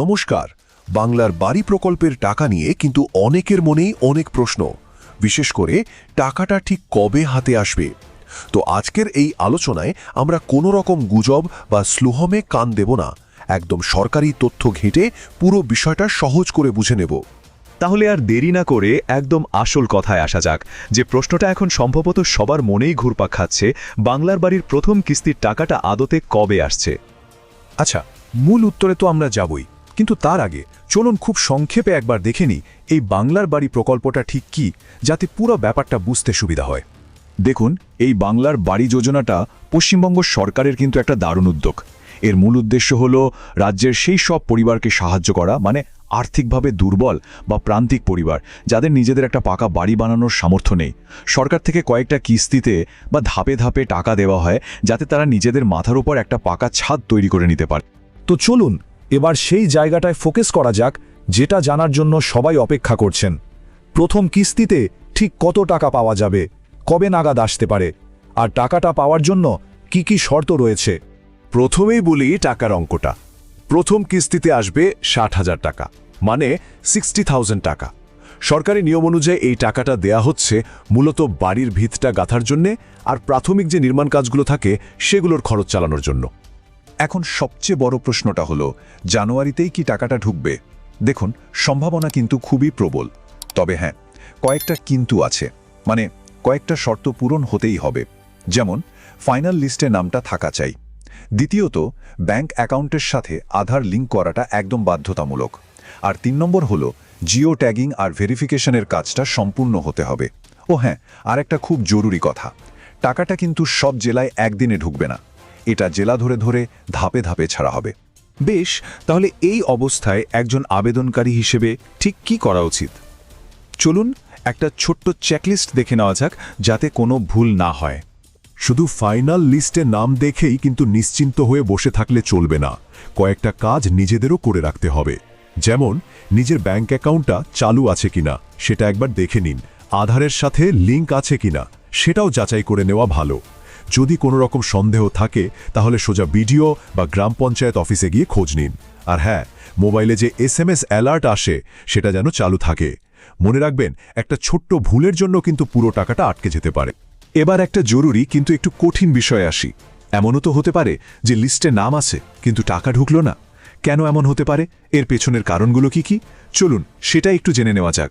নমস্কার। বাংলার বাড়ি প্রকল্পের টাকা নিয়ে কিন্তু অনেকের মনেই অনেক প্রশ্ন। বিশেষ করে, টাকাটা ঠিক কবে হাতে আসবে? তো আজকের এই আলোচনায় আমরা কোনো রকম গুজব বা স্লোহমে কান দেব না। একদম সরকারি তথ্য ঘেঁটে পুরো বিষয়টা সহজ করে বুঝে নেব। তাহলে আর দেরি না করে একদম আসল কথায় আসা যাক, যে প্রশ্নটা এখন সম্ভবত সবার মনেই ঘুরপাক খাচ্ছে, বাংলার বাড়ির প্রথম কিস্তির টাকাটা আদতে কবে আসছে? আচ্ছা মূল উত্তরে তো আমরা যাবই। কিন্তু তার আগে চলুন খুব সংক্ষেপে একবার দেখে নিই এই বাংলার বাড়ি প্রকল্পটা ঠিক কি, যাতে পুরো ব্যাপারটা বুঝতে সুবিধা হয়। দেখুন, এই বাংলার বাড়ি যোজনাটা পশ্চিমবঙ্গ সরকারের কিন্তু একটা দারুণ উদ্যোগ। এর মূল উদ্দেশ্য হল রাজ্যের সেই সব পরিবারকে সাহায্য করা মানে আর্থিকভাবে দুর্বল বা প্রান্তিক পরিবার, যাদের নিজেদের একটা পাকা বাড়ি বানানোর সামর্থ্য নেই। সরকার থেকে কয়েকটা কিস্তিতে বা ধাপে ধাপে টাকা দেওয়া হয়, যাতে তারা নিজেদের মাথার উপর একটা পাকা ছাদ তৈরি করে নিতে পারে। তো চলুন এবার সেই জায়গাটায় ফোকাস করা যাক, যেটা জানার জন্য সবাই অপেক্ষা করছেন। প্রথম কিস্তিতে ঠিক কত টাকা পাওয়া যাবে, কবে নাগাদ আসতে পারে, আর টাকাটা পাওয়ার জন্য কি কি শর্ত রয়েছে? প্রথমেই বলি টাকার অঙ্কটা। প্রথম কিস্তিতে আসবে ষাট হাজার টাকা মানে সিক্সটি থাউজেন্ড টাকা। সরকারি নিয়ম অনুযায়ী এই টাকাটা দেয়া হচ্ছে মূলত বাড়ির ভিতটা গাঁথার জন্যে আর প্রাথমিক যে নির্মাণ কাজগুলো থাকে সেগুলোর খরচ চালানোর জন্য। এখন সবচেয়ে বড় প্রশ্নটা হলো, জানুয়ারিতেই কি টাকাটা ঢুকবে? দেখুন, সম্ভাবনা কিন্তু খুবই প্রবল। তবে হ্যাঁ কয়েকটা কিন্তু আছে। মানে কয়েকটা শর্ত পূরণ হতেই হবে। যেমন, ফাইনাল লিস্টে নামটা থাকা চাই। দ্বিতীয়ত, ব্যাংক অ্যাকাউন্টের সাথে আধার লিঙ্ক করাটা একদম বাধ্যতামূলক। আর তিন নম্বর হলো, জিও ট্যাগিং আর ভেরিফিকেশনের কাজটা সম্পূর্ণ হতে হবে। ও হ্যাঁ আর একটা খুব জরুরি কথা। টাকাটা কিন্তু সব জেলায় একদিনে ঢুকবে না। এটা জেলা ধরে ধরে ধাপে ধাপে ছাড়া হবে। বেশ, তাহলে এই অবস্থায় একজন আবেদনকারী হিসেবে ঠিক কি করা উচিত? চলুন একটা ছোট্ট চেকলিস্ট দেখে নেওয়া যাক, যাতে কোনো ভুল না হয়। শুধু ফাইনাল লিস্টে নাম দেখেই কিন্তু নিশ্চিন্ত হয়ে বসে থাকলে চলবে না। কয়েকটা কাজ নিজেদেরও করে রাখতে হবে। যেমন, নিজের ব্যাঙ্ক অ্যাকাউন্টটা চালু আছে কিনা, সেটা একবার দেখে নিন। আধারের সাথে লিংক আছে কিনা, সেটাও যাচাই করে নেওয়া ভালো। যদি কোনো রকম সন্দেহ থাকে, তাহলে সোজা বিডিও বা গ্রাম পঞ্চায়েত অফিসে গিয়ে খোঁজ নিন। আর হ্যাঁ মোবাইলে যে এসএমএস অ্যালার্ট আসে, সেটা যেন চালু থাকে। মনে রাখবেন, একটা ছোট্ট ভুলের জন্য কিন্তু পুরো টাকাটা আটকে যেতে পারে। এবার একটা জরুরি কিন্তু একটু কঠিন বিষয়ে আসি। এমনও তো হতে পারে যে লিস্টে নাম আছে, কিন্তু টাকা ঢুকলো না। কেন এমন হতে পারে? এর পেছনের কারণগুলো কি কি? চলুন সেটা একটু জেনে নেওয়া যাক।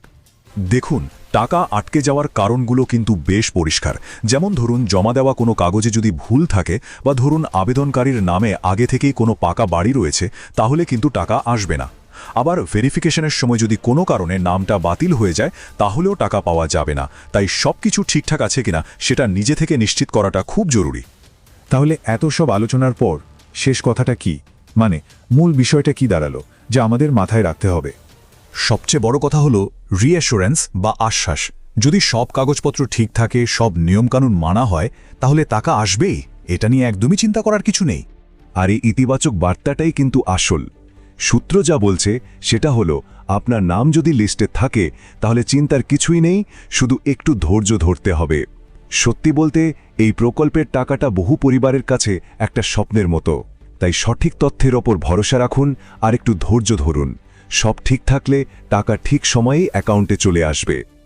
দেখুন, টাকা আটকে যাওয়ার কারণগুলো কিন্তু বেশ পরিষ্কার। যেমন ধরুন, জমা দেওয়া কোনো কাগজে যদি ভুল থাকে বা ধরুন, আবেদনকারীর নামে আগে থেকেই কোনো পাকা বাড়ি রয়েছে, তাহলে কিন্তু টাকা আসবে না। আবার ভেরিফিকেশনের সময় যদি কোনো কারণে নামটা বাতিল হয়ে যায়, তাহলেও টাকা পাওয়া যাবে না। তাই সব কিছু ঠিকঠাক আছে কিনা, সেটা নিজে থেকে নিশ্চিত করাটা খুব জরুরি। তাহলে এত সব আলোচনার পর শেষ কথাটা কি? মানে মূল বিষয়টা কি দাঁড়াল, যা আমাদের মাথায় রাখতে হবে? সবচেয়ে বড় কথা হলো রিঅ্যাসুরেন্স বা আশ্বাস। যদি সব কাগজপত্র ঠিক থাকে, সব নিয়মকানুন মানা হয়, তাহলে টাকা আসবেই। এটা নিয়ে একদমই চিন্তা করার কিছু নেই। আর এই ইতিবাচক বার্তাটাই কিন্তু আসল। সূত্র যা বলছে, সেটা হলো, আপনার নাম যদি লিস্টে থাকে, তাহলে চিন্তার কিছুই নেই, শুধু একটু ধৈর্য ধরতে হবে। সত্যি বলতে, এই প্রকল্পের টাকাটা বহু পরিবারের কাছে একটা স্বপ্নের মতো। তাই সঠিক তথ্যের ওপর ভরসা রাখুন আর একটু ধৈর্য ধরুন। সব ঠিক থাকলে টাকা ঠিক সময়েই অ্যাকাউন্টে চলে আসবে।